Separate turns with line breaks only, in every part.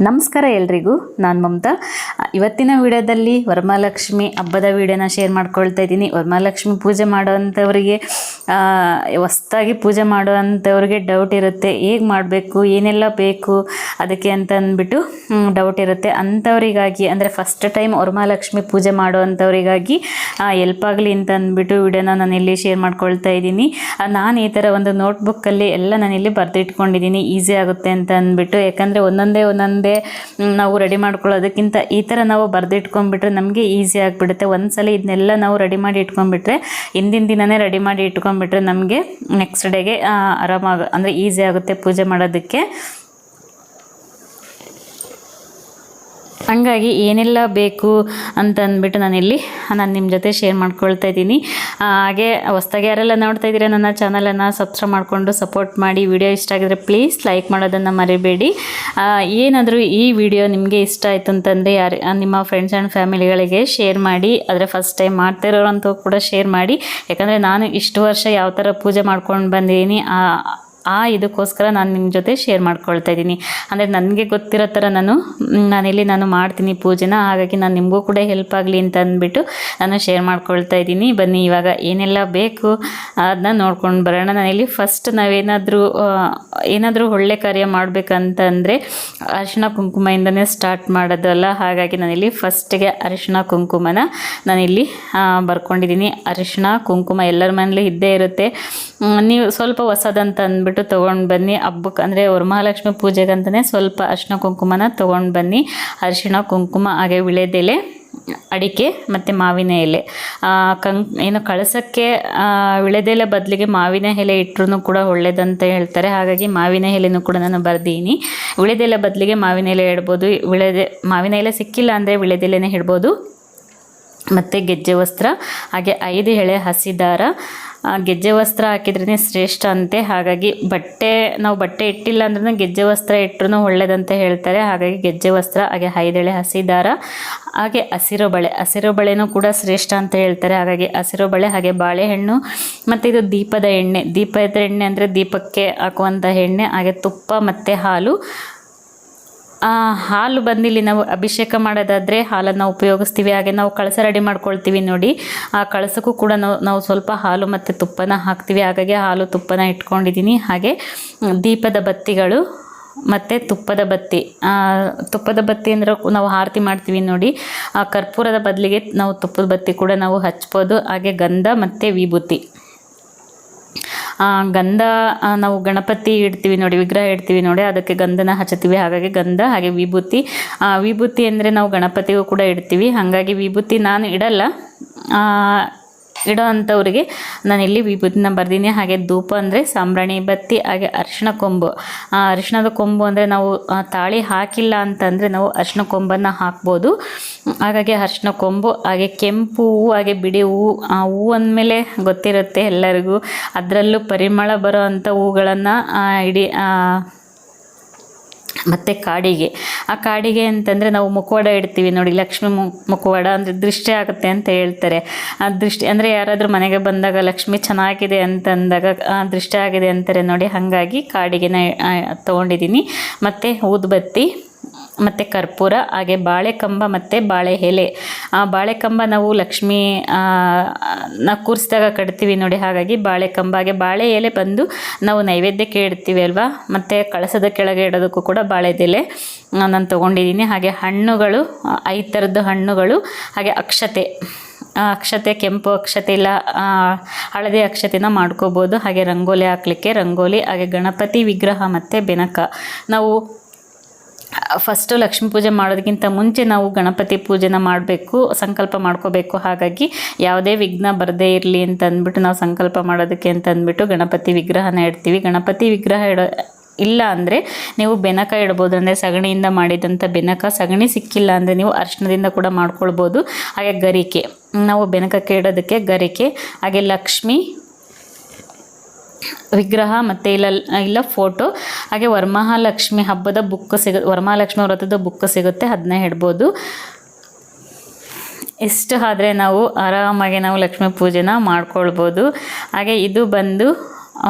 ನಮಸ್ಕಾರ ಎಲ್ರಿಗೂ, ನಾನು ಮಮತಾ. ಇವತ್ತಿನ ವಿಡಿಯೋದಲ್ಲಿ ವರಮಹಾಲಕ್ಷ್ಮಿ ಹಬ್ಬದ ವಿಡಿಯೋನ ಶೇರ್ ಮಾಡ್ಕೊಳ್ತಾ ಇದ್ದೀನಿ. ವರಮಹಾಲಕ್ಷ್ಮಿ ಪೂಜೆ ಮಾಡೋವಂಥವ್ರಿಗೆ ಹೊಸ್ತಾಗಿ ಪೂಜೆ ಮಾಡುವಂಥವ್ರಿಗೆ ಡೌಟ್ ಇರುತ್ತೆ. ಹೇಗೆ ಮಾಡಬೇಕು, ಏನೆಲ್ಲ ಬೇಕು, ಅದಕ್ಕೆ ಅಂತ ಅಂದ್ಬಿಟ್ಟು ಡೌಟ್ ಇರುತ್ತೆ. ಅಂಥವರಿಗಾಗಿ, ಅಂದರೆ ಫಸ್ಟ್ ಟೈಮ್ ವರಮಹಾಲಕ್ಷ್ಮಿ ಪೂಜೆ ಮಾಡೋವಂಥವರಿಗಾಗಿ ಎಲ್ಪ್ ಆಗಲಿ ಅಂತ ಅಂದ್ಬಿಟ್ಟು ವಿಡಿಯೋನ ನಾನು ಇಲ್ಲಿ ಶೇರ್ ಮಾಡ್ಕೊಳ್ತಾ ಇದ್ದೀನಿ. ನಾನು ಈ ಥರ ಒಂದು ನೋಟ್ಬುಕ್ಕಲ್ಲಿ ಎಲ್ಲ ನಾನಿಲ್ಲಿ ಬರೆದಿಟ್ಕೊಂಡಿದ್ದೀನಿ. ಈಸಿ ಆಗುತ್ತೆ ಅಂತ ಅಂದ್ಬಿಟ್ಟು ಯಾಕಂದರೆ ಒಂದೊಂದೇ ಒಂದೊಂದೇ ಮ್, ನಾವು ರೆಡಿ ಮಾಡ್ಕೊಳ್ಳೋದಕ್ಕಿಂತ ಈ ಥರ ನಾವು ಬರೆದಿಟ್ಕೊಂಡ್ಬಿಟ್ರೆ ನಮಗೆ ಈಸಿ ಆಗಿಬಿಡುತ್ತೆ. ಒಂದ್ಸಲ ಇದನ್ನೆಲ್ಲ ನಾವು ರೆಡಿ ಮಾಡಿ ಇಟ್ಕೊಂಡ್ಬಿಟ್ರೆ ಹಿಂದಿನ ದಿನನೇ ರೆಡಿ ಮಾಡಿ ಇಟ್ಕೊಂಡ್ಬಿಟ್ರೆ ನಮಗೆ ನೆಕ್ಸ್ಟ್ ಡೇಗೆ ಆರಾಮಾಗ ಅಂದರೆ ಈಸಿ ಆಗುತ್ತೆ ಪೂಜೆ ಮಾಡೋದಕ್ಕೆ. ಹಂಗಾಗಿ ಏನೆಲ್ಲ ಬೇಕು ಅಂತ ಅಂದ್ಬಿಟ್ಟು ನಾನಿಲ್ಲಿ ನಾನು ನಿಮ್ಮ ಜೊತೆ ಶೇರ್ ಮಾಡ್ಕೊಳ್ತಾ ಇದ್ದೀನಿ. ಹಾಗೆ ಹೊಸ್ದಾಗಿ ಯಾರೆಲ್ಲ ನೋಡ್ತಾ ಇದ್ದೀರಾ ನನ್ನ ಚಾನಲನ್ನು ಸಬ್ಸ್ಕ್ರೈಬ್ ಮಾಡಿಕೊಂಡು ಸಪೋರ್ಟ್ ಮಾಡಿ. ವಿಡಿಯೋ ಇಷ್ಟ ಆಗಿದ್ರೆ ಪ್ಲೀಸ್ ಲೈಕ್ ಮಾಡೋದನ್ನು ಮರಿಬೇಡಿ. ಏನಾದರೂ ಈ ವಿಡಿಯೋ ನಿಮಗೆ ಇಷ್ಟ ಆಯಿತು ಅಂತಂದರೆ ಯಾರು, ನಿಮ್ಮ ಫ್ರೆಂಡ್ಸ್ ಆ್ಯಂಡ್ ಫ್ಯಾಮಿಲಿಗಳಿಗೆ ಶೇರ್ ಮಾಡಿ. ಆದರೆ ಫಸ್ಟ್ ಟೈಮ್ ಮಾಡ್ತಿರೋರಂತೂ ಕೂಡ ಶೇರ್ ಮಾಡಿ. ಯಾಕಂದರೆ ನಾನು ಇಷ್ಟು ವರ್ಷ ಯಾವ ಥರ ಪೂಜೆ ಮಾಡ್ಕೊಂಡು ಬಂದಿದ್ದೀನಿ ಆ ಇದಕ್ಕೋಸ್ಕರ ನಾನು ನಿಮ್ಮ ಜೊತೆ ಶೇರ್ ಮಾಡ್ಕೊಳ್ತಾ ಇದ್ದೀನಿ. ಅಂದರೆ ನನಗೆ ಗೊತ್ತಿರೋ ಥರ ನಾನು ನಾನಿಲ್ಲಿ ನಾನು ಮಾಡ್ತೀನಿ ಪೂಜೆನ, ಹಾಗಾಗಿ ನಾನು ನಿಮಗೂ ಕೂಡ ಹೆಲ್ಪ್ ಆಗಲಿ ಅಂತ ಅಂದ್ಬಿಟ್ಟು ನಾನು ಶೇರ್ ಮಾಡ್ಕೊಳ್ತಾ ಇದ್ದೀನಿ. ಬನ್ನಿ, ಇವಾಗ ಏನೆಲ್ಲ ಬೇಕು ಅದನ್ನ ನೋಡ್ಕೊಂಡು ಬರೋಣ. ನಾನಿಲ್ಲಿ ಫಸ್ಟ್ ನಾವೇನಾದರೂ ಏನಾದರೂ ಒಳ್ಳೆ ಕಾರ್ಯ ಮಾಡಬೇಕಂತಂದರೆ ಅರಿಶಿಣ ಕುಂಕುಮದಿಂದನೇ ಸ್ಟಾರ್ಟ್ ಮಾಡೋದಲ್ಲ ಹಾಗಾಗಿ ನಾನಿಲ್ಲಿ ಫಸ್ಟಿಗೆ ಅರಿಶಿಣ ಕುಂಕುಮನ ನಾನಿಲ್ಲಿ ಬರ್ಕೊಂಡಿದ್ದೀನಿ. ಅರಿಶಿಣ ಕುಂಕುಮ ಎಲ್ಲರ ಮನೇಲಿ ಇದ್ದೇ ಇರುತ್ತೆ. ನೀವು ಸ್ವಲ್ಪ ಹೊಸದಂತ ಅಂದ್ಬಿಟ್ಟು ತೊಗೊಂಡು ಬನ್ನಿ. ಹಬ್ಬಕ್ಕೆ ಅಂದರೆ ವರಮಹಾಲಕ್ಷ್ಮಿ ಪೂಜೆಗಂತಲೇ ಸ್ವಲ್ಪ ಅರಿಶಿಣ ಕುಂಕುಮನ ತೊಗೊಂಡು ಬನ್ನಿ. ಅರಿಶಿಣ ಕುಂಕುಮ ಹಾಗೆ ವಿಳೆದೆಲೆ ಅಡಿಕೆ ಮತ್ತು ಮಾವಿನ ಎಲೆ. ಕಂ ಏನು ಕಳಸಕ್ಕೆ ವಿಳೆದೆಲೆ ಬದಲಿಗೆ ಮಾವಿನ ಎಲೆ ಇಟ್ಟರೂ ಕೂಡ ಒಳ್ಳೆಯದಂತ ಹೇಳ್ತಾರೆ. ಹಾಗಾಗಿ ಮಾವಿನ ಎಲೆನೂ ಕೂಡ ನಾನು ಬರ್ದೀನಿ. ವಿಳೆದೆಲೆ ಬದಲಿಗೆ ಮಾವಿನ ಎಲೆ ಇಡ್ಬೋದು. ವಿಳೆದೆ ಮಾವಿನ ಎಲೆ ಸಿಕ್ಕಿಲ್ಲ ಅಂದರೆ ವಿಳೆದೆಲೆನೇ ಇಡ್ಬೋದು. ಮತ್ತು ಗೆಜ್ಜೆ ವಸ್ತ್ರ ಹಾಗೆ ಐದು ಎಳೆ ಹಸಿ ದಾರ ಆ, ಗೆಜ್ಜೆ ವಸ್ತ್ರ ಹಾಕಿದ್ರೇ ಶ್ರೇಷ್ಠ ಅಂತೆ. ಹಾಗಾಗಿ ಬಟ್ಟೆ, ನಾವು ಬಟ್ಟೆ ಇಟ್ಟಿಲ್ಲ ಅಂದ್ರೂ ಗೆಜ್ಜೆ ವಸ್ತ್ರ ಇಟ್ಟರು ಒಳ್ಳೇದಂತ ಹೇಳ್ತಾರೆ. ಹಾಗಾಗಿ ಗೆಜ್ಜೆ ವಸ್ತ್ರ, ಹಾಗೆ ಐದೆಳೆ ಹಸಿ ದಾರ ಹಾಗೆ ಹಸಿರು ಬಳೆ. ಹಸಿರು ಬಳೆನೂ ಕೂಡ ಶ್ರೇಷ್ಠ ಅಂತ ಹೇಳ್ತಾರೆ. ಹಾಗಾಗಿ ಹಸಿರು ಬಳೆ, ಹಾಗೆ ಬಾಳೆಹಣ್ಣು, ಮತ್ತು ಇದು ದೀಪದ ಎಣ್ಣೆ. ದೀಪದ ಎಣ್ಣೆ ಅಂದರೆ ದೀಪಕ್ಕೆ ಹಾಕುವಂಥ ಎಣ್ಣೆ, ಹಾಗೆ ತುಪ್ಪ ಮತ್ತು ಹಾಲು. ಹಾಲು ಬಂದಿಲ್ಲಿ ನಾವು ಅಭಿಷೇಕ ಮಾಡೋದಾದರೆ ಹಾಲನ್ನು ಉಪಯೋಗಿಸ್ತೀವಿ. ಹಾಗೆ ನಾವು ಕಳಸ ರೆಡಿ ಮಾಡ್ಕೊಳ್ತೀವಿ ನೋಡಿ. ಆ ಕಳಸಕ್ಕೂ ಕೂಡ ನಾವು ಸ್ವಲ್ಪ ಹಾಲು ಮತ್ತು ತುಪ್ಪನ ಹಾಕ್ತೀವಿ. ಹಾಗಾಗಿ ಹಾಲು ತುಪ್ಪನ ಇಟ್ಕೊಂಡಿದ್ದೀನಿ. ಹಾಗೆ ದೀಪದ ಬತ್ತಿಗಳು ಮತ್ತು ತುಪ್ಪದ ಬತ್ತಿ. ತುಪ್ಪದ ಬತ್ತಿ ಅಂದರೆ ನಾವು ಆರತಿ ಮಾಡ್ತೀವಿ ನೋಡಿ. ಆ ಕರ್ಪೂರದ ಬದಲಿಗೆ ನಾವು ತುಪ್ಪದ ಬತ್ತಿ ಕೂಡ ನಾವು ಹಚ್ಬೋದು. ಹಾಗೆ ಗಂಧ ಮತ್ತು ವಿಭೂತಿ. ಗಂಧ ನಾವು ಗಣಪತಿ ಇಡ್ತೀವಿ ನೋಡಿ, ವಿಗ್ರಹ ಇಡ್ತೀವಿ ನೋಡಿ, ಅದಕ್ಕೆ ಗಂಧನ ಹಚ್ಚತೀವಿ ಹಾಗಾಗಿ ಗಂಧ, ಹಾಗೆ ವಿಭೂತಿ. ವಿಭೂತಿ ಅಂದರೆ ನಾವು ಗಣಪತಿಗೂ ಕೂಡ ಇಡ್ತೀವಿ. ಹಾಗಾಗಿ ವಿಭೂತಿ ನಾನು ಇಡಲ್ಲ. ಇಡೋ ಅಂಥವ್ರಿಗೆ ನಾನಿಲ್ಲಿ ವಿಭೂತಿನ ಬರ್ದೀನಿ. ಹಾಗೆ ಧೂಪ ಅಂದರೆ ಸಾಂಬ್ರಾಣಿ ಬತ್ತಿ ಹಾಗೆ ಅರಿಶಿಣ ಕೊಂಬು. ಆ, ಅರಿಶಿಣದ ಕೊಂಬು ಅಂದರೆ ನಾವು ತಾಳಿ ಹಾಕಿಲ್ಲ ಅಂತಂದರೆ ನಾವು ಅರಿಶಿಣ ಕೊಂಬನ್ನು ಹಾಕ್ಬೋದು. ಹಾಗಾಗಿ ಅರಿಶಿಣ ಕೊಂಬು ಹಾಗೆ ಕೆಂಪು ಹೂವು ಹಾಗೆ ಬಿಡಿ ಹೂವು ಆ ಹೂ ಅಂದಮೇಲೆ ಗೊತ್ತಿರುತ್ತೆ ಎಲ್ಲರಿಗೂ. ಅದರಲ್ಲೂ ಪರಿಮಳ ಬರೋ ಅಂಥ ಹೂಗಳನ್ನು ಇಡೀ ಮತ್ತು ಕಾಡಿಗೆ. ಆ ಕಾಡಿಗೆ ಅಂತಂದರೆ ನಾವು ಮುಖವಾಡ ಇಡ್ತೀವಿ ನೋಡಿ, ಲಕ್ಷ್ಮಿ ಮುಖವಾಡ ಅಂದರೆ ದೃಷ್ಟಿ ಆಗುತ್ತೆ ಅಂತ ಹೇಳ್ತಾರೆ. ಆ ದೃಷ್ಟಿ ಅಂದರೆ ಯಾರಾದರೂ ಮನೆಗೆ ಬಂದಾಗ ಲಕ್ಷ್ಮಿ ಚೆನ್ನಾಗಿದೆ ಅಂತಂದಾಗ ದೃಷ್ಟಿ ಆಗಿದೆ ಅಂತಾರೆ ನೋಡಿ, ಹಾಗಾಗಿ ಕಾಡಿಗೆನ ತೊಗೊಂಡಿದ್ದೀನಿ. ಮತ್ತು ಊದುಬತ್ತಿ. ಮತ್ತು ಕರ್ಪೂರ, ಹಾಗೆ ಬಾಳೆಕಂಬ ಮತ್ತು ಬಾಳೆ ಎಲೆ ಆ ಬಾಳೆಕಂಬ ನಾವು ಲಕ್ಷ್ಮಿ ನ ಕೂರಿಸಿದಾಗ ಕಟ್ತೀವಿ ನೋಡಿ, ಹಾಗಾಗಿ ಬಾಳೆಕಂಬ. ಹಾಗೆ ಬಾಳೆ ಎಲೆ ಬಂದು ನಾವು ನೈವೇದ್ಯಕ್ಕೆ ಇಡ್ತೀವಿ ಅಲ್ವಾ? ಮತ್ತು ಕಳಸದ ಕೆಳಗೆ ಇಡೋದಕ್ಕೂ ಕೂಡ ಬಾಳೆದೆಲೆ ನಾನು ತೊಗೊಂಡಿದ್ದೀನಿ. ಹಾಗೆ ಹಣ್ಣುಗಳು ಐದು ಥರದ್ದು ಹಣ್ಣುಗಳು, ಹಾಗೆ ಅಕ್ಷತೆ. ಅಕ್ಷತೆ, ಕೆಂಪು ಅಕ್ಷತೆ ಇಲ್ಲ ಹಳದಿ ಅಕ್ಷತೆನ ಮಾಡ್ಕೋಬೋದು. ಹಾಗೆ ರಂಗೋಲಿ ಹಾಕ್ಲಿಕ್ಕೆ ರಂಗೋಲಿ, ಹಾಗೆ ಗಣಪತಿ ವಿಗ್ರಹ ಮತ್ತು ಬೆನಕ. ನಾವು ಫಸ್ಟು ಲಕ್ಷ್ಮೀ ಪೂಜೆ ಮಾಡೋದಕ್ಕಿಂತ ಮುಂಚೆ ನಾವು ಗಣಪತಿ ಪೂಜೆನ ಮಾಡಬೇಕು, ಸಂಕಲ್ಪ ಮಾಡ್ಕೋಬೇಕು. ಹಾಗಾಗಿ ಯಾವುದೇ ವಿಘ್ನ ಬರದೇ ಇರಲಿ ಅಂತ ಅಂದ್ಬಿಟ್ಟು ನಾವು ಸಂಕಲ್ಪ ಮಾಡೋದಕ್ಕೆ ಅಂತ ಅಂದ್ಬಿಟ್ಟು ಗಣಪತಿ ವಿಗ್ರಹನ ಇಡ್ತೀವಿ. ಗಣಪತಿ ವಿಗ್ರಹ ಇಡೋ, ಇಲ್ಲ ಅಂದರೆ ನೀವು ಬೆನಕ ಇಡ್ಬೋದು, ಅಂದರೆ ಸಗಣಿಯಿಂದ ಮಾಡಿದಂಥ ಬೆನಕ. ಸಗಣಿ ಸಿಕ್ಕಿಲ್ಲ ಅಂದರೆ ನೀವು ಅರ್ಶನದಿಂದ ಕೂಡ ಮಾಡ್ಕೊಳ್ಬೋದು. ಹಾಗೆ ಗರಿಕೆ, ನಾವು ಬೆನಕಕ್ಕೆ ಇಡೋದಕ್ಕೆ ಗರಿಕೆ, ಹಾಗೆ ಲಕ್ಷ್ಮಿ ವಿಗ್ರಹ ಮತ್ತು ಇಲ್ಲ ಇಲ್ಲ ಫೋಟೋ ಹಾಗೆ ವರಮಹಾಲಕ್ಷ್ಮಿ ಹಬ್ಬದ ಬುಕ್ ಸಿಗ, ವರಮಹಾಲಕ್ಷ್ಮಿ ವ್ರತದ ಬುಕ್ ಸಿಗುತ್ತೆ ಅದನ್ನ ಹೇಳ್ಬೋದು. ಇಷ್ಟು ಆದರೆ ನಾವು ಆರಾಮಾಗಿ ನಾವು ಲಕ್ಷ್ಮೀ ಪೂಜೆನ ಮಾಡ್ಕೊಳ್ಬೋದು. ಹಾಗೆ ಇದು ಬಂದು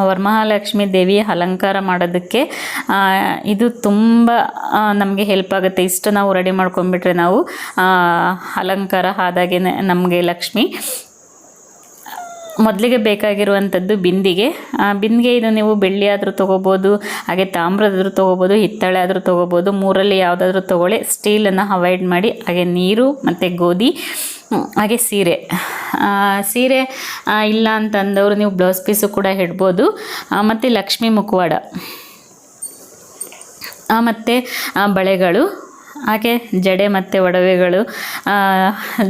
ವರಮಹಾಲಕ್ಷ್ಮಿ ದೇವಿ ಅಲಂಕಾರ ಮಾಡೋದಕ್ಕೆ ಇದು ತುಂಬ ನಮಗೆ ಹೆಲ್ಪ್ ಆಗುತ್ತೆ. ಇಷ್ಟು ನಾವು ರೆಡಿ ಮಾಡ್ಕೊಂಡ್ಬಿಟ್ರೆ ನಾವು ಅಲಂಕಾರ ಆದಾಗೆ ನಮಗೆ ಲಕ್ಷ್ಮಿ. ಮೊದಲಿಗೆ ಬೇಕಾಗಿರುವಂಥದ್ದು ಬಿಂದಿಗೆ. ಬಿಂದಿಗೆ ಇದು ನೀವು ಬೆಳ್ಳಿ ಆದರೂ ತೊಗೋಬೋದು ಹಾಗೆ ತಾಮ್ರದಾದರೂ ತೊಗೋಬೋದು ಹಿತ್ತಾಳೆ ಆದರೂ ತೊಗೋಬೋದು ಮೂರಲ್ಲಿ ಯಾವುದಾದ್ರೂ ತೊಗೊಳ್ಳಿ. ಸ್ಟೀಲನ್ನು ಅವಾಯ್ಡ್ ಮಾಡಿ ಹಾಗೆ ನೀರು ಮತ್ತು ಗೋಧಿ ಹಾಗೆ ಸೀರೆ. ಸೀರೆ ಇಲ್ಲ ಅಂತಂದವರು ನೀವು ಬ್ಲೌಸ್ ಪೀಸು ಕೂಡ ಇಡ್ಬೋದು. ಆ, ಮತ್ತು ಲಕ್ಷ್ಮೀ ಮುಖವಾಡ. ಮತ್ತು ಬಳೆಗಳು. ಹಾಗೆ ಜಡೆ ಮತ್ತು ಒಡವೆಗಳು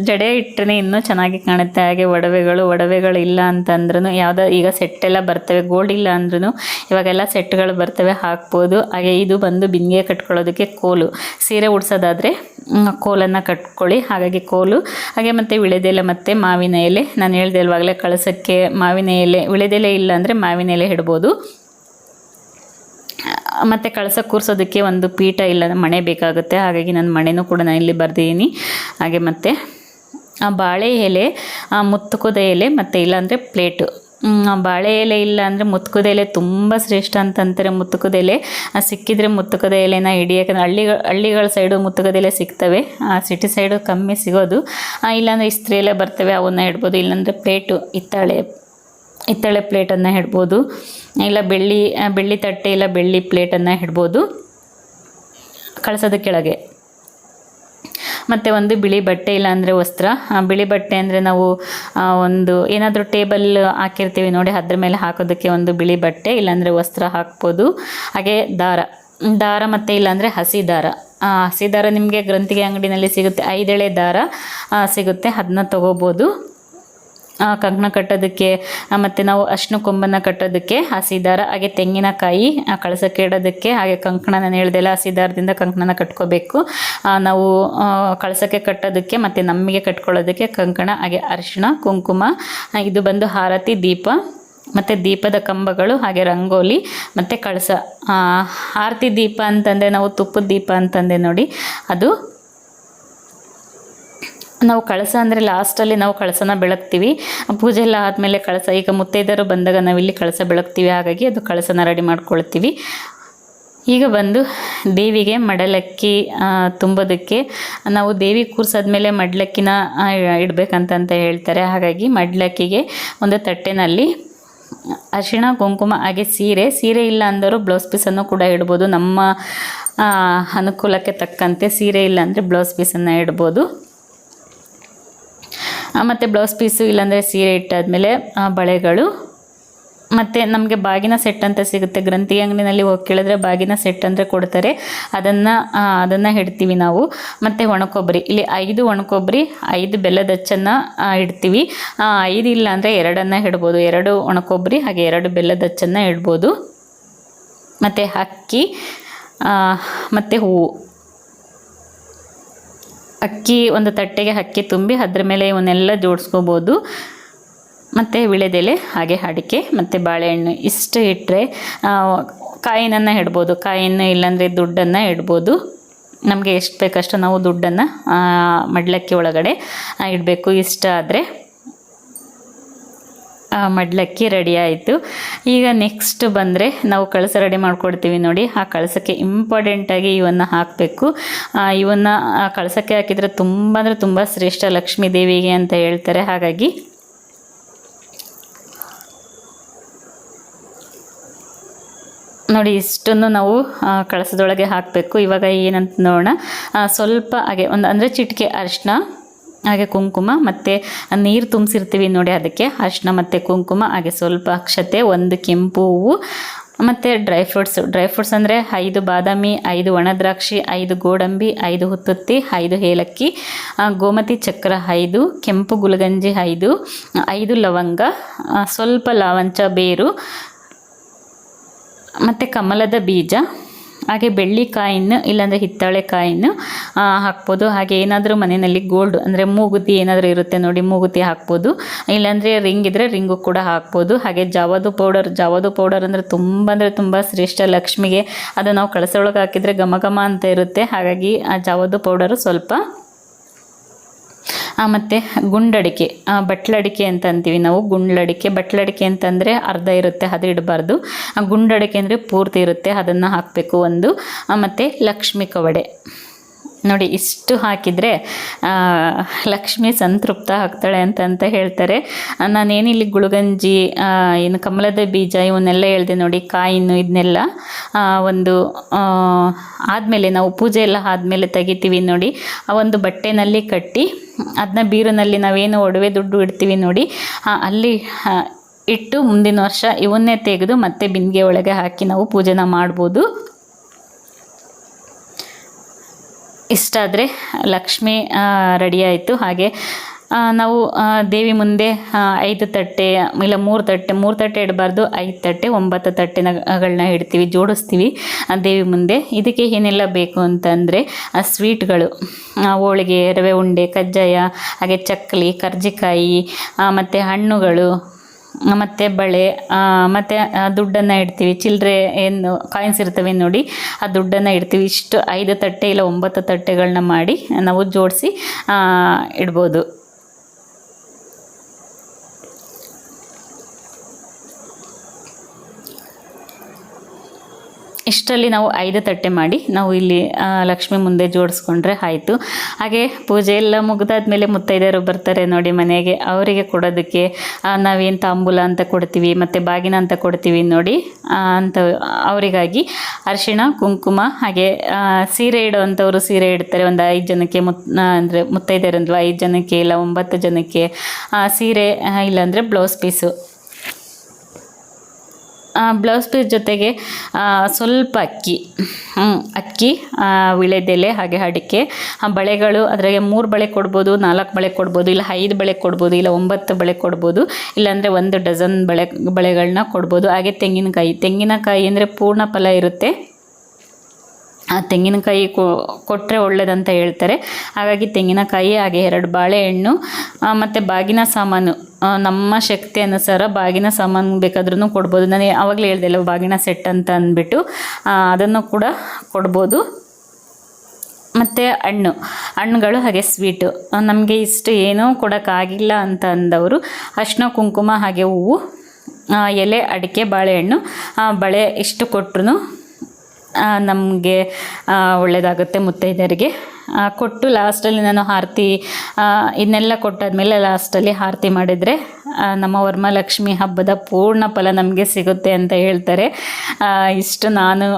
ಜಡೆ ಇಟ್ಟರೆ ಇನ್ನೂ ಚೆನ್ನಾಗಿ ಕಾಣುತ್ತೆ. ಹಾಗೆ ಒಡವೆಗಳು ಒಡವೆಗಳು ಇಲ್ಲ ಅಂತಂದ್ರೂ ಯಾವುದೋ ಈಗ ಸೆಟ್ ಎಲ್ಲ ಬರ್ತವೆ ಗೋಲ್ಡ್ ಇಲ್ಲ ಅಂದ್ರೂ ಇವಾಗೆಲ್ಲ ಸೆಟ್ಗಳು ಬರ್ತವೆ, ಹಾಕ್ಬೋದು. ಹಾಗೆ ಇದು ಬಂದು ಬಿಂದಿಗೆ ಕಟ್ಕೊಳ್ಳೋದಕ್ಕೆ ಕೋಲು. ಸೀರೆ ಉಡ್ಸೋದಾದರೆ ಕೋಲನ್ನು ಕಟ್ಕೊಳ್ಳಿ. ಹಾಗಾಗಿ ಕೋಲು. ಹಾಗೆ ಮತ್ತು ವಿಳೆದೆಲೆ ಮತ್ತು ಮಾವಿನ ಎಲೆ. ನಾನು ಹೇಳ್ದೆ ಅಲ್ವಾಗಲೇ, ಕಳಸಕ್ಕೆ ಮಾವಿನ ಎಲೆ ವಿಳೆದೆಲೆ ಇಲ್ಲ ಅಂದರೆ ಮಾವಿನ ಎಲೆ ಇಡ್ಬೋದು. ಮತ್ತು ಕಳಸ ಕೂರಿಸೋದಕ್ಕೆ ಒಂದು ಪೀಠ ಇಲ್ಲ, ಮಣೆ ಬೇಕಾಗುತ್ತೆ. ಹಾಗಾಗಿ ನಾನು ಮಣೆನೂ ಕೂಡ ನಾನು ಇಲ್ಲಿ ಬರ್ದಿದ್ದೀನಿ. ಹಾಗೆ ಮತ್ತು ಆ ಬಾಳೆ ಎಲೆ, ಆ ಮುತ್ತುಕದ ಎಲೆ ಮತ್ತು ಇಲ್ಲಾಂದರೆ ಪ್ಲೇಟು. ಬಾಳೆ ಎಲೆ ಇಲ್ಲ ಅಂದರೆ ಮುತ್ತುಕದ ಎಲೆ ತುಂಬ ಶ್ರೇಷ್ಠ ಅಂತಂತಾರೆ ಮುತ್ತುಕದ ಎಲೆ ಸಿಕ್ಕಿದ್ರೆ ಮುತ್ತುಕದ ಎಲೆನ ಇಡಿ ಹಳ್ಳಿ ಹಳ್ಳಿಗಳ ಹಳ್ಳಿಗಳ ಸೈಡು ಮುತ್ತುಕದ ಎಲೆ ಸಿಗ್ತವೆ. ಆ ಸಿಟಿ ಸೈಡು ಕಮ್ಮಿ ಸಿಗೋದು. ಇಲ್ಲಾಂದರೆ ಇಸ್ತ್ರಿ ಎಲೆ ಬರ್ತವೆ, ಅವನ್ನ ಇಡ್ಬೋದು. ಇಲ್ಲಾಂದರೆ ಪ್ಲೇಟು, ಹಿತ್ತಾಳೆ ಹಿತ್ತಾಳೆ ಪ್ಲೇಟನ್ನು ಇಡ್ಬೋದು. ಇಲ್ಲ ಬೆಳ್ಳಿ ಬೆಳ್ಳಿ ತಟ್ಟೆ ಇಲ್ಲ ಬೆಳ್ಳಿ ಪ್ಲೇಟನ್ನು ಇಡ್ಬೋದು. ಕಳಸದ ಕೆಳಗೆ. ಮತ್ತು ಒಂದು ಬಿಳಿ ಬಟ್ಟೆ ಇಲ್ಲಾಂದರೆ ವಸ್ತ್ರ. ಬಿಳಿ ಬಟ್ಟೆ ಅಂದರೆ ನಾವು ಒಂದು ಏನಾದರೂ ಟೇಬಲ್ ಹಾಕಿರ್ತೀವಿ ನೋಡಿ, ಅದ್ರ ಮೇಲೆ ಹಾಕೋದಕ್ಕೆ ಒಂದು ಬಿಳಿ ಬಟ್ಟೆ ಇಲ್ಲಾಂದರೆ ವಸ್ತ್ರ ಹಾಕ್ಬೋದು. ಹಾಗೆ ದಾರ. ದಾರ ಮತ್ತು ಇಲ್ಲಾಂದರೆ ಹಸಿ ದಾರ. ಹಸಿ ದಾರ ನಿಮಗೆ ಗ್ರಂಥಿಗೆ ಅಂಗಡಿನಲ್ಲಿ ಸಿಗುತ್ತೆ. ಐದೆಳೆ ದಾರ ಸಿಗುತ್ತೆ. ಅದನ್ನ ತೊಗೋಬೋದು. ಕಂಕಣ ಕಟ್ಟೋದಕ್ಕೆ ಮತ್ತು ನಾವು ಅಶ್ನ ಕೊಂಬನ್ನು ಕಟ್ಟೋದಕ್ಕೆ ಹಸಿದಾರ, ಹಾಗೆ ತೆಂಗಿನಕಾಯಿ ಕಳಸಕ್ಕೆ ಇಡೋದಕ್ಕೆ ಹಾಗೆ ಕಂಕಣ ನಾನು ಹೇಳ್ದೆಲ್ಲ ಹಸಿ ದಾರದಿಂದ ಕಂಕಣನ ಕಟ್ಕೋಬೇಕು. ನಾವು ಕಳಸಕ್ಕೆ ಕಟ್ಟೋದಕ್ಕೆ ಮತ್ತು ನಮಗೆ ಕಟ್ಕೊಳ್ಳೋದಕ್ಕೆ ಕಂಕಣ, ಹಾಗೆ ಅರಿಶಿಣ, ಕುಂಕುಮ ಇದು ಬಂದು ಹಾರತಿ, ದೀಪ, ಮತ್ತು ದೀಪದ ಕಂಬಗಳು, ಹಾಗೆ ರಂಗೋಲಿ, ಮತ್ತು ಕಳಸ. ಆರತಿ ದೀಪ ಅಂತಂದರೆ ನಾವು ತುಪ್ಪದ ದೀಪ ಅಂತಂದೆ ನೋಡಿ, ಅದು ನಾವು ಕಳಸ ಅಂದರೆ ಲಾಸ್ಟಲ್ಲಿ ನಾವು ಕಳಸನ ಬೆಳಗ್ತೀವಿ. ಪೂಜೆ ಎಲ್ಲ ಆದಮೇಲೆ ಕಳಸ, ಈಗ ಮುತ್ತೈದರು ಬಂದಾಗ ನಾವಿಲ್ಲಿ ಕಳಸ ಬೆಳಗ್ತೀವಿ, ಹಾಗಾಗಿ ಅದು ಕಳಸನ ರೆಡಿ ಮಾಡ್ಕೊಳ್ತೀವಿ. ಈಗ ಬಂದು ದೇವಿಗೆ ಮಡಲಕ್ಕಿ ತುಂಬೋದಕ್ಕೆ, ನಾವು ದೇವಿ ಕೂರ್ಸಾದ್ಮೇಲೆ ಮಡ್ಲಕ್ಕಿನ ಇಡ್ಬೇಕಂತಂತ ಹೇಳ್ತಾರೆ. ಹಾಗಾಗಿ ಮಡ್ಲಕ್ಕಿಗೆ ಒಂದು ತಟ್ಟೆನಲ್ಲಿ ಅರಿಶಿಣ, ಕುಂಕುಮ, ಹಾಗೆ ಸೀರೆ. ಸೀರೆ ಇಲ್ಲ ಅಂದರೂ ಬ್ಲೌಸ್ ಪೀಸನ್ನು ಕೂಡ ಇಡ್ಬೋದು. ನಮ್ಮ ಅನುಕೂಲಕ್ಕೆ ತಕ್ಕಂತೆ ಸೀರೆ ಇಲ್ಲ ಅಂದರೆ ಬ್ಲೌಸ್ ಪೀಸನ್ನು ಇಡ್ಬೋದು. ಮತ್ತು ಬ್ಲೌಸ್ ಪೀಸು ಇಲ್ಲಾಂದರೆ ಸೀರೆ ಇಟ್ಟಾದಮೇಲೆ ಬಳೆಗಳು. ಮತ್ತು ನಮಗೆ ಬಾಗಿನ ಸೆಟ್ ಅಂತ ಸಿಗುತ್ತೆ. ಗ್ರಂಥಿ ಅಂಗಡಿನಲ್ಲಿ ಹೋಗಿ ಕೇಳಿದ್ರೆ ಬಾಗಿನ ಸೆಟ್ ಅಂದರೆ ಕೊಡ್ತಾರೆ. ಅದನ್ನು ಅದನ್ನು ಇಡ್ತೀವಿ ನಾವು. ಮತ್ತು ಒಣಕೊಬ್ಬರಿ. ಇಲ್ಲಿ ಐದು ಒಣಕೊಬ್ಬರಿ, ಐದು ಬೆಲ್ಲದ ಅಚ್ಚನ್ನು ಇಡ್ತೀವಿ. ಐದು ಇಲ್ಲ ಅಂದರೆ ಎರಡನ್ನು ಇಡ್ಬೋದು. ಎರಡು ಒಣಕೊಬ್ಬರಿ, ಹಾಗೆ ಎರಡು ಬೆಲ್ಲದ ಅಚ್ಚನ್ನು ಇಡ್ಬೋದು. ಮತ್ತು ಅಕ್ಕಿ ಮತ್ತು ಹೂವು. ಅಕ್ಕಿ ಒಂದು ತಟ್ಟೆಗೆ ಅಕ್ಕಿ ತುಂಬಿ ಅದ್ರ ಮೇಲೆ ಇವನ್ನೆಲ್ಲ ಜೋಡಿಸ್ಕೋಬೋದು. ಮತ್ತು ವಿಳೆದೆಲೆ ಹಾಗೆ ಅಡಿಕೆ, ಮತ್ತು ಬಾಳೆಹಣ್ಣು ಇಷ್ಟು ಇಟ್ಟರೆ ಕಾಯಿನನ್ನು ಇಡ್ಬೋದು. ಕಾಯಿನ ಇಲ್ಲಾಂದರೆ ದುಡ್ಡನ್ನು ಇಡ್ಬೋದು. ನಮಗೆ ಎಷ್ಟು ಬೇಕಷ್ಟು ನಾವು ದುಡ್ಡನ್ನು ಮಡ್ಲಕ್ಕಿ ಒಳಗಡೆ ಇಡಬೇಕು. ಇಷ್ಟ ಆದರೆ ಮಡ್ಲಕ್ಕಿ ರೆಡಿ ಆಯಿತು. ಈಗ ನೆಕ್ಸ್ಟ್ ಬಂದರೆ ನಾವು ಕಳಸ ರೆಡಿ ಮಾಡ್ಕೊಡ್ತೀವಿ ನೋಡಿ. ಆ ಕಳಸಕ್ಕೆ ಇಂಪಾರ್ಟೆಂಟಾಗಿ ಇವನ್ನು ಹಾಕಬೇಕು. ಇವನ್ನು ಕಳಸಕ್ಕೆ ಹಾಕಿದರೆ ತುಂಬ ಅಂದರೆ ತುಂಬ ಶ್ರೇಷ್ಠ ಲಕ್ಷ್ಮೀ ದೇವಿಗೆ ಅಂತ ಹೇಳ್ತಾರೆ. ಹಾಗಾಗಿ ನೋಡಿ, ಇಷ್ಟನ್ನು ನಾವು ಕಳಸದೊಳಗೆ ಹಾಕಬೇಕು. ಇವಾಗ ಏನಂತ ನೋಡೋಣ. ಸ್ವಲ್ಪ ಹಾಗೆ ಒಂದು ಅಂದರೆ ಚಿಟಿಕೆ ಅರಿಶಿನ ಹಾಗೆ ಕುಂಕುಮ ಮತ್ತು ನೀರು ತುಂಬಿಸಿರ್ತೀವಿ ನೋಡಿ ಅದಕ್ಕೆ ಅರಿಶಿನ ಮತ್ತು ಕುಂಕುಮ, ಹಾಗೆ ಸ್ವಲ್ಪ ಅಕ್ಷತೆ, ಒಂದು ಕೆಂಪು ಹೂವು, ಮತ್ತು ಡ್ರೈ ಫ್ರೂಟ್ಸು ಡ್ರೈ ಫ್ರೂಟ್ಸ್ ಅಂದರೆ ಐದು ಬಾದಾಮಿ, ಐದು ಒಣದ್ರಾಕ್ಷಿ, ಐದು ಗೋಡಂಬಿ, ಐದು ಹುತ್ತುತ್ತಿ, ಐದು ಏಲಕ್ಕಿ ಗೋಮತಿ ಚಕ್ರ ಐದು, ಕೆಂಪು ಗುಲಗಂಜಿ ಐದು ಐದು ಲವಂಗ ಸ್ವಲ್ಪ ಲವಂಚ ಬೇರು, ಮತ್ತು ಕಮಲದ ಬೀಜ. ಹಾಗೆ ಬೆಳ್ಳಿ ಕಾಯಿನ್ ಇಲ್ಲಾಂದರೆ ಹಿತ್ತಾಳೆ ಕಾಯಿನ್ ಹಾಕ್ಬೋದು. ಹಾಗೆ ಏನಾದರೂ ಮನೆಯಲ್ಲಿ ಗೋಲ್ಡ್ ಅಂದರೆ ಮೂಗುತಿ ಏನಾದರೂ ಇರುತ್ತೆ ನೋಡಿ, ಮೂಗುತಿ ಹಾಕ್ಬೋದು. ಇಲ್ಲಾಂದರೆ ರಿಂಗ್ ಇದ್ದರೆ ರಿಂಗು ಕೂಡ ಹಾಕ್ಬೋದು. ಹಾಗೆ ಜಾವದು ಪೌಡರ್ ಜಾವದು ಪೌಡರ್ ಅಂದರೆ ತುಂಬ ಅಂದರೆ ತುಂಬ ಶ್ರೇಷ್ಠ ಲಕ್ಷ್ಮಿಗೆ ಅದು ನಾವು ಕಳಸೊಳಗೆ ಹಾಕಿದರೆ ಘಮ ಅಂತ ಇರುತ್ತೆ. ಹಾಗಾಗಿ ಆ ಜಾವದು ಪೌಡರು ಸ್ವಲ್ಪ ಮತ್ತು ಗುಂಡಡಿಕೆ ಬಟ್ಲಡಿಕೆ ಅಂತ ಅಂತೀವಿ ನಾವು. ಗುಂಡ್ಲಡಿಕೆ ಬಟ್ಲಡಿಕೆ ಅಂತಂದರೆ ಅರ್ಧ ಇರುತ್ತೆ, ಅದು ಇಡಬಾರ್ದು. ಗುಂಡಡಿಕೆ ಅಂದರೆ ಪೂರ್ತಿ ಇರುತ್ತೆ, ಅದನ್ನು ಹಾಕಬೇಕು ಒಂದು. ಮತ್ತು ಲಕ್ಷ್ಮಿ ಕವಡೆ. ನೋಡಿ, ಇಷ್ಟು ಹಾಕಿದರೆ ಲಕ್ಷ್ಮಿ ಸಂತೃಪ್ತ ಆಗ್ತಾಳೆ ಅಂತ ಅಂತ ಹೇಳ್ತಾರೆ. ನಾನೇನಿಲ್ಲಿ ಗುಳುಗಂಜಿ ಏನು ಕಮಲದ ಬೀಜ, ಇವನ್ನೆಲ್ಲ ಹೇಳಿದೆ ನೋಡಿ ಕಾಯಿನು ಇದನ್ನೆಲ್ಲ ಒಂದು ಆದಮೇಲೆ ನಾವು ಪೂಜೆ ಎಲ್ಲ ಆದಮೇಲೆ ತೆಗಿತೀವಿ ನೋಡಿ. ಆ, ಒಂದು ಬಟ್ಟೆನಲ್ಲಿ ಕಟ್ಟಿ ಅದನ್ನ ಬೀರಿನಲ್ಲಿ ನಾವೇನು ಒಡವೆ ದುಡ್ಡು ಇಡ್ತೀವಿ ನೋಡಿ ಅಲ್ಲಿ ಇಟ್ಟು ಮುಂದಿನ ವರ್ಷ ಇವನ್ನೇ ತೆಗೆದು ಮತ್ತೆ ಬಿಂದಿಗೆ ಒಳಗೆ ಹಾಕಿ ನಾವು ಪೂಜೆನ ಮಾಡ್ಬೋದು. ಇಷ್ಟಾದರೆ ಲಕ್ಷ್ಮಿ ರೆಡಿ ಆಯಿತು. ಹಾಗೆ ನಾವು ದೇವಿ ಮುಂದೆ ಐದು ತಟ್ಟೆ, ಇಲ್ಲ ಮೂರು ತಟ್ಟೆ ಮೂರು ತಟ್ಟೆ ಇಡಬಾರ್ದು, ಐದು ತಟ್ಟೆ, ಒಂಬತ್ತು ತಟ್ಟೆಗಳನ್ನ ಇಡ್ತೀವಿ, ಜೋಡಿಸ್ತೀವಿ ದೇವಿ ಮುಂದೆ. ಇದಕ್ಕೆ ಏನೆಲ್ಲ ಬೇಕು ಅಂತಂದರೆ ಸ್ವೀಟ್ಗಳು ಹೋಳಿಗೆ, ರವೆ ಉಂಡೆ, ಕಜ್ಜಾಯ, ಹಾಗೆ ಚಕ್ಕಲಿ ಕರ್ಜಿಕಾಯಿ ಮತ್ತು ಹಣ್ಣುಗಳು, ಮತ್ತು ಬಳೆ ಮತ್ತು ದುಡ್ಡನ್ನು ಇಡ್ತೀವಿ. ಚಿಲ್ಲರೆ ಏನು, ಕಾಯಿನ್ಸ್ ಇರ್ತವೆ ನೋಡಿ, ಆ ದುಡ್ಡನ್ನು ಇಡ್ತೀವಿ. ಇಷ್ಟು ಐದು ತಟ್ಟೆ ಇಲ್ಲ ಒಂಬತ್ತು ತಟ್ಟೆಗಳನ್ನ ಮಾಡಿ ನಾವು ಜೋಡಿಸಿ ಇಡ್ಬೋದು. ಇಷ್ಟರಲ್ಲಿ ನಾವು ಐದು ತಟ್ಟೆ ಮಾಡಿ ನಾವು ಇಲ್ಲಿ ಲಕ್ಷ್ಮಿ ಮುಂದೆ ಜೋಡಿಸ್ಕೊಂಡ್ರೆ ಆಯಿತು. ಹಾಗೆ ಪೂಜೆ ಎಲ್ಲ ಮುಗಿದಾದ್ಮೇಲೆ ಮುತ್ತೈದೆಯರು ಬರ್ತಾರೆ ನೋಡಿ ಮನೆಗೆ. ಅವರಿಗೆ ಕೊಡೋದಕ್ಕೆ ನಾವೇನು ತಾಂಬೂಲ ಅಂತ ಕೊಡ್ತೀವಿ, ಮತ್ತು ಬಾಗಿನ ಅಂತ ಕೊಡ್ತೀವಿ ನೋಡಿ ಅಂತ ಅವರಿಗಾಗಿ ಅರಿಶಿಣ, ಕುಂಕುಮ, ಹಾಗೆ ಸೀರೆ ಇಡುವಂಥವ್ರು ಸೀರೆ ಇಡ್ತಾರೆ. ಒಂದು ಐದು ಜನಕ್ಕೆ ಮುತ್ ಅಂದರೆ ಮುತ್ತೈದೆಯರಂದ್ಲು ಐದು ಜನಕ್ಕೆ ಇಲ್ಲ, ಒಂಬತ್ತು ಜನಕ್ಕೆ ಸೀರೆ ಇಲ್ಲಾಂದರೆ ಬ್ಲೌಸ್ ಪೀಸು. ಬ್ಲೌಸ್ ಪೀಸ್ ಜೊತೆಗೆ ಸ್ವಲ್ಪ ಅಕ್ಕಿ ಅಕ್ಕಿ ವಿಳೆದೆಲೆ, ಹಾಗೆ ಅಡಿಕೆ ಬಳೆಗಳು, ಅದರಾಗೆ ಮೂರು ಬಳೆ ಕೊಡ್ಬೋದು, ನಾಲ್ಕು ಬಳೆ ಕೊಡ್ಬೋದು, ಇಲ್ಲ ಐದು ಬಳೆ ಕೊಡ್ಬೋದು, ಇಲ್ಲ ಒಂಬತ್ತು ಬಳೆ ಕೊಡ್ಬೋದು, ಇಲ್ಲಾಂದರೆ ಒಂದು ಡಜನ್ ಬಳೆ ಬಳೆಗಳನ್ನ ಕೊಡ್ಬೋದು, ಹಾಗೆ ತೆಂಗಿನಕಾಯಿ ತೆಂಗಿನಕಾಯಿ ಅಂದರೆ ಪೂರ್ಣ ಫಲ ಇರುತ್ತೆ. ತೆಂಗಿನಕಾಯಿ ಕೊಟ್ಟರೆ ಒಳ್ಳೇದಂತ ಹೇಳ್ತಾರೆ. ಹಾಗಾಗಿ ತೆಂಗಿನಕಾಯಿ, ಹಾಗೆ ಎರಡು ಬಾಳೆಹಣ್ಣು ಮತ್ತು ಬಾಗಿನ ಸಾಮಾನು ನಮ್ಮ ಶಕ್ತಿ ಅನುಸಾರ ಬಾಗಿನ ಸಾಮಾನು ಬೇಕಾದ್ರೂ ಕೊಡ್ಬೋದು. ನಾನು ಆವಾಗಲೇ ಹೇಳ್ದೆಲ್ಲ ಬಾಗಿನ ಸೆಟ್ ಅಂತ ಅಂದ್ಬಿಟ್ಟು ಅದನ್ನು ಕೂಡ ಕೊಡ್ಬೋದು. ಮತ್ತು ಹಣ್ಣು, ಹಣ್ಣುಗಳು ಹಾಗೆ ಸ್ವೀಟು ನಮಗೆ ಇಷ್ಟು ಏನೂ ಕೊಡೋಕ್ಕಾಗಿಲ್ಲ ಅಂತ ಅಂದವರು ಅರ್ಶಿನ ಕುಂಕುಮ ಹಾಗೆ ಹೂವು ಎಲೆ, ಅಡಿಕೆ, ಬಾಳೆಹಣ್ಣು ಬಳೆ ಇಷ್ಟು ಕೊಟ್ಟರು ನಮಗೆ ಒಳ್ಳೆಯದಾಗುತ್ತೆ ಮುತ್ತೈದೆಯರಿಗೆ. ಕೊಟ್ಟು ಲಾಸ್ಟಲ್ಲಿ ನಾನು ಆರತಿ ಇದನ್ನೆಲ್ಲ ಕೊಟ್ಟಾದಮೇಲೆ ಲಾಸ್ಟಲ್ಲಿ ಆರತಿ ಮಾಡಿದರೆ ನಮ್ಮ ವರಮಹಾಲಕ್ಷ್ಮಿ ಹಬ್ಬದ ಪೂರ್ಣ ಫಲ ನಮಗೆ ಸಿಗುತ್ತೆ ಅಂತ ಹೇಳ್ತಾರೆ. ಇಷ್ಟು ನಾನು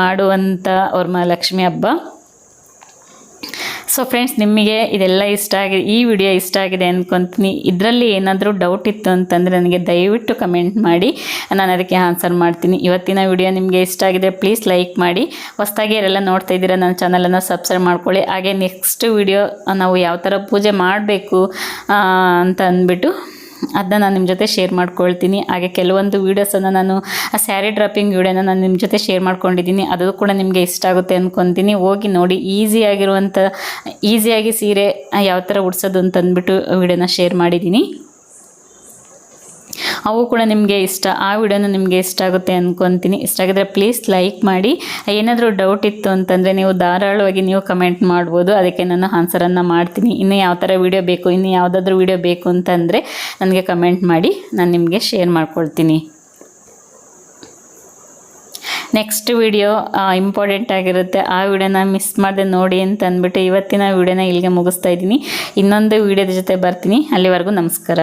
ಮಾಡುವಂಥ ವರಮಹಾಲಕ್ಷ್ಮಿ ಹಬ್ಬ. ಸೊ ಫ್ರೆಂಡ್ಸ್ ನಿಮಗೆ ಇದೆಲ್ಲ ಇಷ್ಟ ಆಗಿದೆ ಈ ವಿಡಿಯೋ ಇಷ್ಟ ಆಗಿದೆ ಅಂದ್ಕೊತೀನಿ ಇದರಲ್ಲಿ ಏನಾದರೂ ಡೌಟ್ ಇತ್ತು ಅಂತಂದರೆ ನನಗೆ ದಯವಿಟ್ಟು ಕಮೆಂಟ್ ಮಾಡಿ. ನಾನು ಅದಕ್ಕೆ ಆನ್ಸರ್ ಮಾಡ್ತೀನಿ. ಇವತ್ತಿನ ವಿಡಿಯೋ ನಿಮಗೆ ಇಷ್ಟ ಆಗಿದೆ ಪ್ಲೀಸ್ ಲೈಕ್ ಮಾಡಿ. ಹೊಸದಾಗಿ ಯಾರೆಲ್ಲ ನೋಡ್ತಾ ಇದ್ದೀರಾ, ನನ್ನ ಚಾನಲನ್ನು ಸಬ್ಸ್ಕ್ರೈಬ್ ಮಾಡ್ಕೊಳ್ಳಿ. ಹಾಗೆ ನೆಕ್ಸ್ಟ್ ವಿಡಿಯೋ ನಾವು ಯಾವ ಥರ ಪೂಜೆ ಮಾಡಬೇಕು ಅಂತ ಅಂದ್ಬಿಟ್ಟು ಅದನ್ನ ನಾನು ನಿಮ್ಮ ಜೊತೆ ಶೇರ್ ಮಾಡ್ಕೊಳ್ತೀನಿ. ಹಾಗೆ ಕೆಲವೊಂದು ವೀಡಿಯೋಸನ್ನು ನಾನು, ಆ ಸ್ಯಾರಿ ಡ್ರಾಪಿಂಗ್ ವೀಡಿಯೋನ ನಾನು ನಿಮ್ಮ ಜೊತೆ ಶೇರ್ ಮಾಡ್ಕೊಂಡಿದ್ದೀನಿ. ಅದು ಕೂಡ ನಿಮಗೆ ಇಷ್ಟ ಆಗುತ್ತೆ ಅಂದ್ಕೊತೀನಿ ಹೋಗಿ ನೋಡಿ ಈಸಿಯಾಗಿರುವಂಥ ಈಸಿಯಾಗಿ ಸೀರೆ ಯಾವ ಥರ ಉಡ್ಸೋದು ಅಂತ ಅಂದ್ಬಿಟ್ಟು ವೀಡಿಯೋನ ಶೇರ್ ಮಾಡಿದ್ದೀನಿ. ಅವು ಕೂಡ ನಿಮಗೆ ಇಷ್ಟ, ಆ ವಿಡಿಯೋನು ನಿಮಗೆ ಇಷ್ಟ ಆಗುತ್ತೆ ಅಂದ್ಕೊತೀನಿ ಇಷ್ಟ ಆಗಿದ್ರೆ ಪ್ಲೀಸ್ ಲೈಕ್ ಮಾಡಿ. ಏನಾದರೂ ಡೌಟ್ ಇತ್ತು ಅಂತಂದರೆ ನೀವು ಧಾರಾಳವಾಗಿ ನೀವು ಕಮೆಂಟ್ ಮಾಡ್ಬೋದು. ಅದಕ್ಕೆ ನಾನು ಆನ್ಸರನ್ನು ಮಾಡ್ತೀನಿ. ಇನ್ನು ಯಾವ ಥರ ವಿಡಿಯೋ ಬೇಕು, ಇನ್ನು ಯಾವುದಾದ್ರೂ ವೀಡಿಯೋ ಬೇಕು ಅಂತಂದರೆ ನನಗೆ ಕಮೆಂಟ್ ಮಾಡಿ. ನಾನು ನಿಮಗೆ ಶೇರ್ ಮಾಡ್ಕೊಳ್ತೀನಿ. ನೆಕ್ಸ್ಟ್ ವಿಡಿಯೋ ಇಂಪಾರ್ಟೆಂಟ್ ಆಗಿರುತ್ತೆ. ಆ ವಿಡಿಯೋನ ಮಿಸ್ ಮಾಡಿದೆ ನೋಡಿ ಅಂತ ಅಂದ್ಬಿಟ್ಟು ಇವತ್ತಿನ ವಿಡಿಯೋನ ಇಲ್ಲಿಗೆ ಮುಗಿಸ್ತಾ ಇದ್ದೀನಿ. ಇನ್ನೊಂದು ವಿಡಿಯೋದ ಜೊತೆ ಬರ್ತೀನಿ. ಅಲ್ಲಿವರೆಗೂ ನಮಸ್ಕಾರ.